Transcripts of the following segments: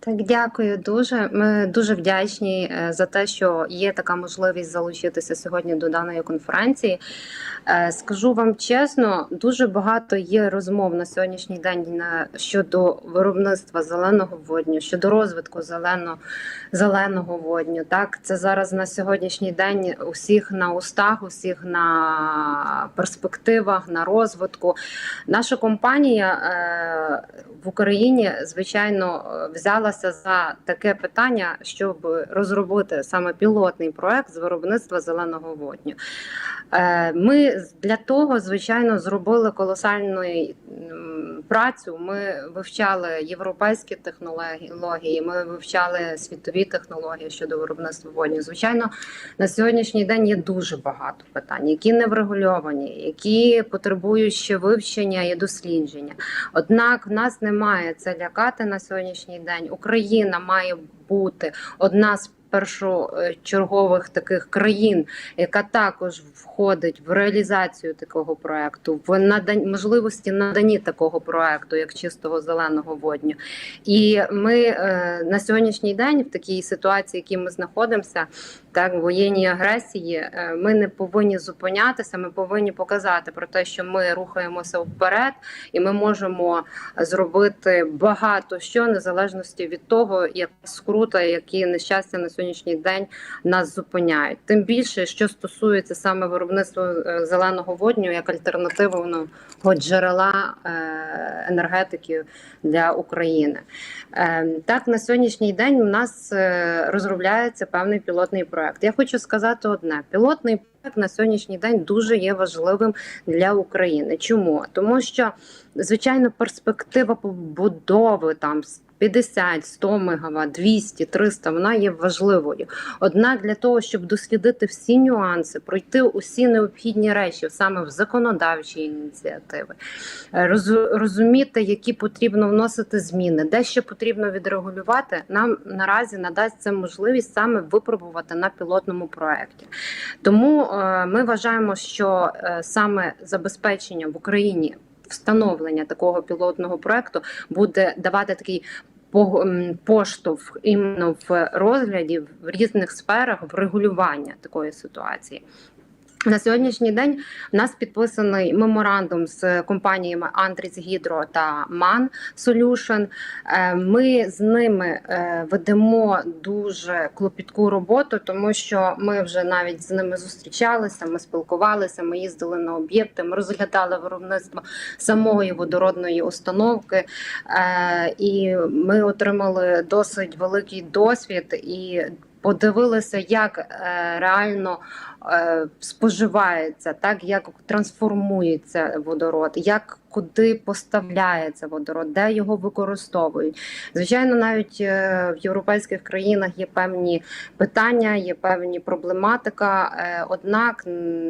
Так, дякую дуже. Ми дуже вдячні е, за те, що є така можливість залучитися сьогодні до даної конференції. Е, Скажу вам чесно, дуже багато є розмов на сьогоднішній день щодо виробництва зеленого водню, щодо розвитку зелено, зеленого водню. Так, це зараз на сьогоднішній день усіх на устах, усіх на перспективах, на розвитку. Наша компанія е, в Україні, звичайно, е, взялася за таке питання, щоб розробити саме пілотний проект з виробництва зеленого водню. Е, Ми для того, звичайно, зробили колосальну м, працю. Ми вивчали європейські технології, ми вивчали світові технології щодо виробництва водню. Звичайно, на сьогоднішній день є дуже багато питань, які не врегульовані, які потребують ще вивчення і дослідження. Однак в нас немає це лякати на сьогоднішній день. Україна має бути одна з першочергових таких країн, яка також входить в реалізацію такого проекту, в надань можливості надані такого проекту, як чистого зеленого водню. І ми е, на сьогоднішній день в такій ситуації, в якій ми знаходимося, так воєнній агресії, е, ми не повинні зупинятися. Ми повинні показати про те, що ми рухаємося вперед, і ми можемо зробити багато що незалежності від того, як скрута, які нещастя на сьогоднішній день нас зупиняють. Тим більше, що стосується саме виробництва е, зеленого водню як альтернативного джерела е, енергетики для України. Так, на сьогоднішній день у нас розробляється певний пілотний проект. Я хочу сказати одне: пілотний проект на сьогоднішній день дуже є важливим для України. Чому? Тому що звичайно перспектива побудови там 50, 100 МВт, 200, 300, вона є важливою. Однак для того, щоб дослідити всі нюанси, пройти усі необхідні речі саме в законодавчі ініціативи, е, роз- розуміти, які потрібно вносити зміни, де ще потрібно відрегулювати, нам наразі надасть це можливість саме випробувати на пілотному проєкті. Тому е, ми вважаємо, що е, саме забезпечення в Україні. Встановлення такого пілотного проекту буде давати такий по- поштовх іменно в розгляді в різних сферах в регулювання такої ситуації. На сьогоднішній день в нас підписаний меморандум з компаніями Антріс Гідро та Ман Solution. Е, Ми з ними е, ведемо дуже клопітку роботу, тому що ми вже навіть з ними зустрічалися, ми спілкувалися, ми їздили на об'єкти, ми розглядали виробництво самої водородної установки, Е, і ми отримали досить великий досвід і. Подивилися, як е, реально е, споживається, так як трансформується водород, як куди поставляється водород, де його використовують. Звичайно, навіть е, в європейських країнах є певні питання, є певні проблематика. Однак,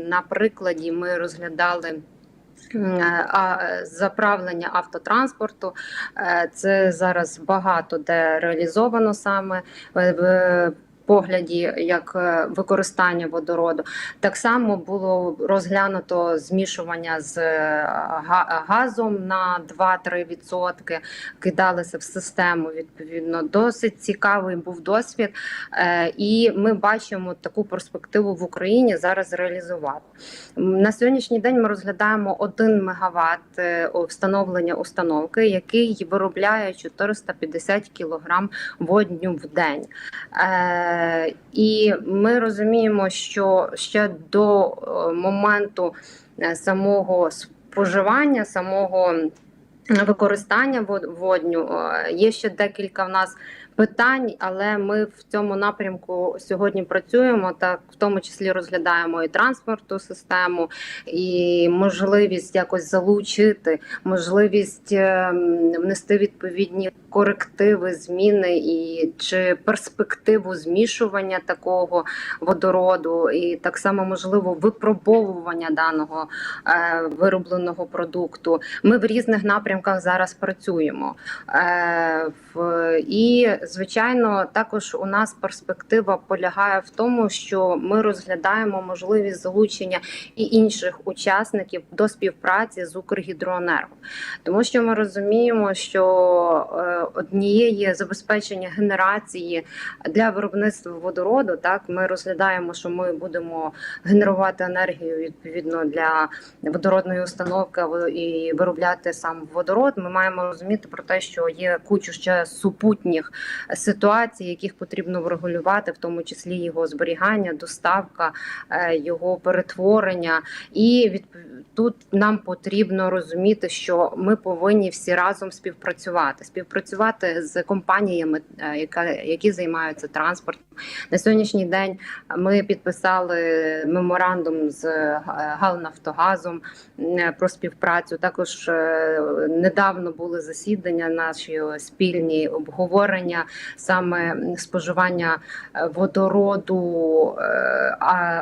на прикладі ми розглядали. Заправлення автотранспорту це зараз багато де реалізовано саме погляді як е, використання водороду. Так само було розглянуто змішування з е, газом на 2-3%, кидалися в систему. Відповідно, досить цікавий був досвід, Е, і ми бачимо таку перспективу в Україні зараз реалізувати. На сьогоднішній день ми розглядаємо 1 МВт е, встановлення установки, який виробляє 450 кг водню в день. Е, і ми розуміємо, що ще до е, моменту е, самого споживання, самого використання вод- водню є ще декілька в нас питань, але ми в цьому напрямку сьогодні працюємо, так в тому числі розглядаємо і транспортну систему, і можливість якось залучити, можливість е, внести відповідні корективи, зміни і чи перспективу змішування такого водороду, і так само можливо випробовування даного е, виробленого продукту. Ми в різних напрямках зараз працюємо. Е, в, і звичайно, також у нас перспектива полягає в тому, що ми розглядаємо можливість залучення і інших учасників до співпраці з Укргідроенерго, тому що ми розуміємо, що е, однієї забезпечення генерації для виробництва водороду, так ми розглядаємо, що ми будемо генерувати енергію відповідно для водородної установки і виробляти сам водород. Ми маємо розуміти про те, що є кучу ще супутніх ситуацій, яких потрібно врегулювати, в тому числі його зберігання, доставка, е, його перетворення. І від тут нам потрібно розуміти, що ми повинні всі разом співпрацювати, співпрацювати з компаніями, е, які займаються транспортом. На сьогоднішній день ми підписали меморандум з е, Галнафтогазом про співпрацю. Також недавно були засідання наші спільні обговорення саме споживання е, водороду е,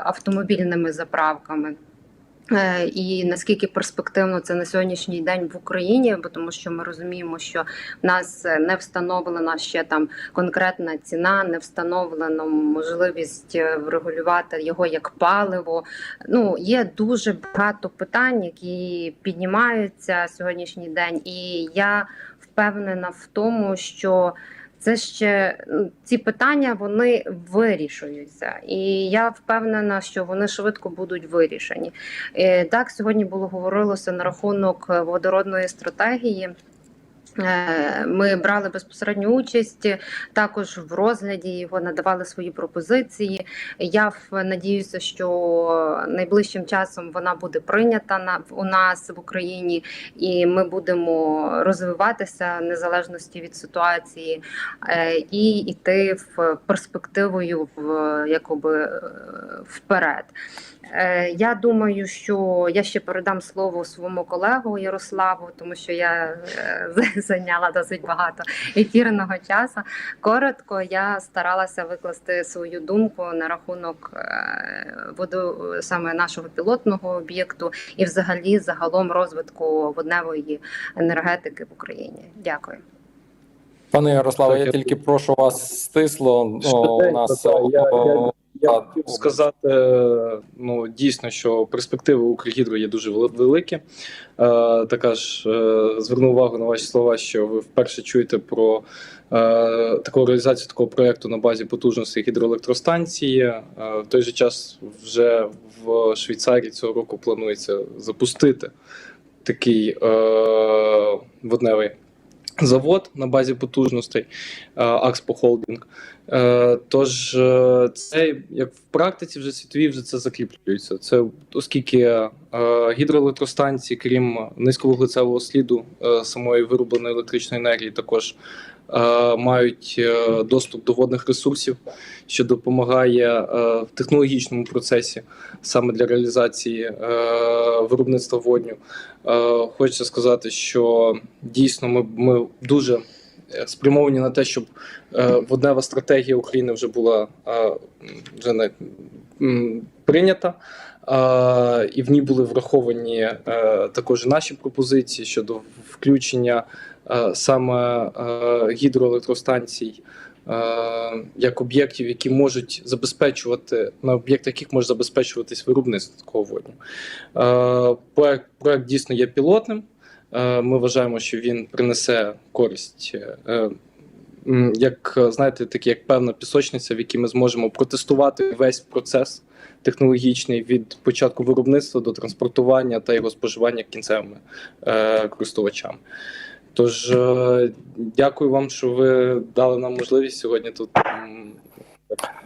автомобільними заправками. Е, І наскільки перспективно це на сьогоднішній день в Україні, бо тому що ми розуміємо, що в нас не встановлена ще там конкретна ціна, не встановлено можливість врегулювати його як паливо. Ну є дуже багато питань, які піднімаються сьогоднішній день, і я впевнена в тому, що це ще ну, ці питання вони вирішуються, і я впевнена, що вони швидко будуть вирішені. Е, Так, сьогодні було говорилося на рахунок е, водородної стратегії. Е, Ми брали безпосередню участь також в розгляді його надавали свої пропозиції. Я надіюся, що найближчим часом вона буде прийнята на у нас в Україні, і ми будемо розвиватися в незалежності від ситуації е, і йти в перспективою в якоби е, вперед. Я думаю, що я ще передам слово своєму колегу Ярославу, тому що я зайняла досить багато ефірного часу. Коротко, я старалася викласти свою думку на рахунок е, воду саме нашого пілотного об'єкту і, взагалі, загалом розвитку водневої енергетики в Україні. Дякую. Пане Ярославе, я тільки прошу вас стисло. О, у нас я, я, о, я хотів сказати, ну дійсно, що перспективи Укргідро є дуже вели- великі. Е, така ж е, зверну увагу на ваші слова, що ви вперше чуєте про е, таку реалізацію такого проекту на базі потужностей гідроелектростанції. Е, в той же час вже в Швейцарії цього року планується запустити такий е, водневий завод на базі потужностей е, Акспо Холдинг. Е, Тож е, це як в практиці вже світові вже це закріплюється. Це оскільки е, гідроелектростанції, крім низьковуглецевого сліду е, самої виробленої електричної енергії, також е, мають е, доступ до водних ресурсів, що допомагає е, в технологічному процесі саме для реалізації е, виробництва водню. Е, Хочеться сказати, що дійсно ми, ми дуже е, спрямовані на те, щоб е, воднева стратегія України вже була е, вже не прийнята. І в ній були враховані е, також наші пропозиції щодо включення е, саме е, гідроелектростанцій як об'єктів, які можуть забезпечувати на об'єктах, яких може забезпечуватись виробництво такого водню. Проект, проект дійсно є пілотним. Ми вважаємо, що він принесе користь. Як е, знаєте, такі як певна пісочниця, в якій ми зможемо протестувати весь процес технологічний від початку виробництва до транспортування та його споживання кінцевими е, користувачами. Тож е, дякую вам, що ви дали нам можливість сьогодні тут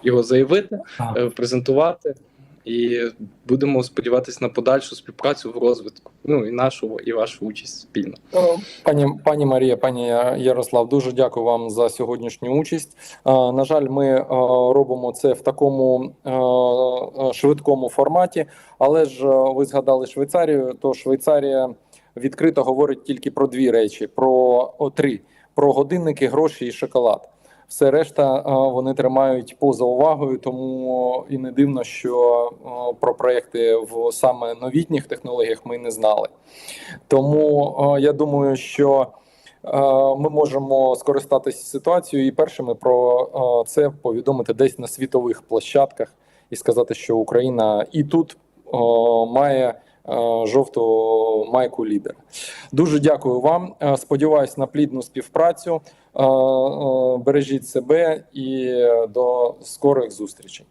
його заявити, е, презентувати. І будемо сподіватися на подальшу співпрацю в розвитку. Ну і нашу, і вашу участь спільно. Е, Пані пані Марія, пані Ярослав, дуже дякую вам за сьогоднішню участь. Е, На жаль, ми е, робимо це в такому швидкому форматі, але ж ви згадали Швейцарію. То Швейцарія відкрито говорить тільки про дві речі: про о, три: про годинники, гроші і шоколад. Все решта вони тримають поза увагою, тому і не дивно, що про проекти в саме новітніх технологіях ми не знали. Тому я думаю, що ми можемо скористатися ситуацією і першими про це повідомити десь на світових площадках і сказати, що Україна і тут має жовту майку лідера. Дуже дякую вам. Е, Сподіваюсь на плідну співпрацю. Е, е, Бережіть себе і до скорих зустрічей.